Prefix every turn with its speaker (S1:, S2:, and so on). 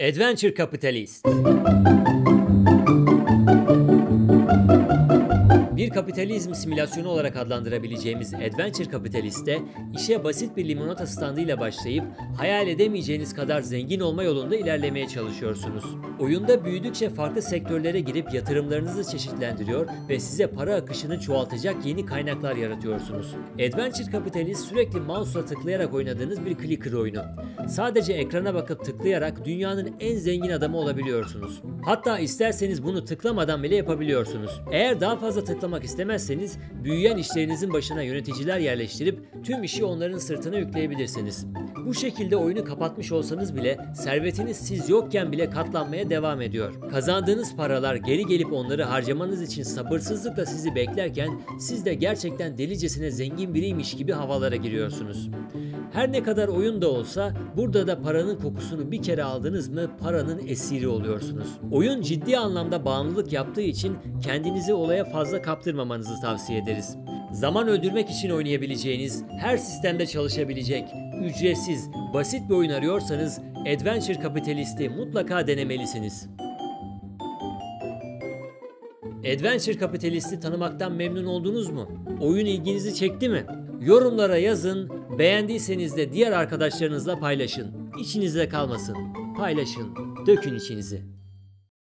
S1: Adventure Capitalist Bir kapitalizm simülasyonu olarak adlandırabileceğimiz Adventure Capitalist'te işe basit bir limonata standıyla başlayıp hayal edemeyeceğiniz kadar zengin olma yolunda ilerlemeye çalışıyorsunuz. Oyunda büyüdükçe farklı sektörlere girip yatırımlarınızı çeşitlendiriyor ve size para akışını çoğaltacak yeni kaynaklar yaratıyorsunuz. Adventure Capitalist sürekli mouse'la tıklayarak oynadığınız bir clicker oyunu. Sadece ekrana bakıp tıklayarak dünyanın en zengin adamı olabiliyorsunuz. Hatta isterseniz bunu tıklamadan bile yapabiliyorsunuz. Eğer daha fazla tıklamak istemezseniz büyüyen işlerinizin başına yöneticiler yerleştirip tüm işi onların sırtına yükleyebilirsiniz. Bu şekilde oyunu kapatmış olsanız bile servetiniz siz yokken bile katlanmaya devam ediyor. Kazandığınız paralar geri gelip onları harcamanız için sabırsızlıkla sizi beklerken siz de gerçekten delicesine zengin biriymiş gibi havalara giriyorsunuz. Her ne kadar oyun da olsa burada da paranın kokusunu bir kere aldınız mı paranın esiri oluyorsunuz. Oyun ciddi anlamda bağımlılık yaptığı için kendinizi olaya fazla kaptırmamanızı tavsiye ederiz. Zaman öldürmek için oynayabileceğiniz, her sistemde çalışabilecek, ücretsiz, basit bir oyun arıyorsanız Adventure Capitalist'i mutlaka denemelisiniz. Adventure Capitalist'i tanımaktan memnun oldunuz mu? Oyun ilginizi çekti mi? Yorumlara yazın, beğendiyseniz de diğer arkadaşlarınızla paylaşın. İçinizde kalmasın. Paylaşın, dökün içinizi.